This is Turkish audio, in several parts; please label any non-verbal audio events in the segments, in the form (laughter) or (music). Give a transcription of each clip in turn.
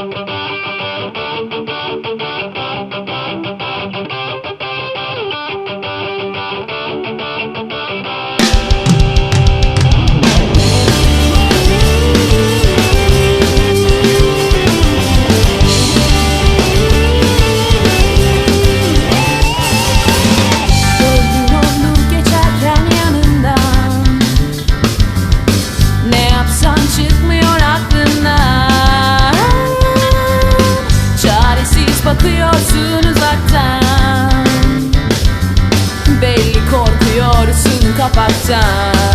Thank you. Bakıyorsun uzaktan Belli korkuyorsun kapaktan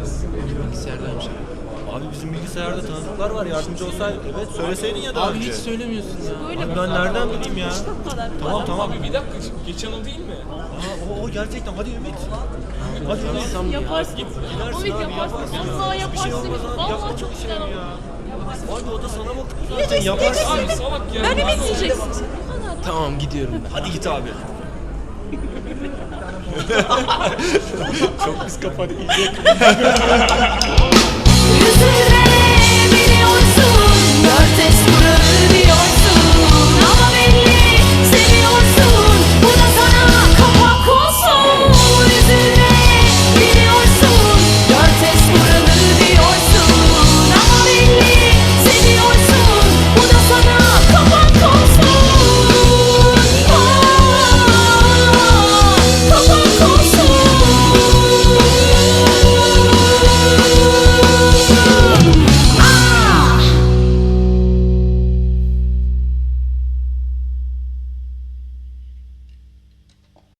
kız? Bilgisayardaymış abi. Abi bizim bilgisayarda tanıdıklar var yardımcı olsaydı evet söyleseydin ya daha Abi önce. hiç söylemiyorsun ya. Abi ben nereden bileyim ya? Tamam tamam. Abi bir dakika geçen o değil mi? Aa, o, o gerçekten hadi Ümit. Hadi Ümit. Tam ya. Yaparsın. Gidersin Ümit abi, yaparsın. yaparsın. Vallahi Hiçbir şey yaparsın. olmaz abi. Vallahi Yapma çok bir güzel şey olur. ya. Abi o da sana bakıyor zaten yaparsın. Abi salak ya. Ben Ümit diyeceksin. Tamam gidiyorum ben. Hadi git abi. (laughs) (laughs) Çok pis kafanı yiyecek. Üzülme biliyorsun Dört es kuralı diyorsun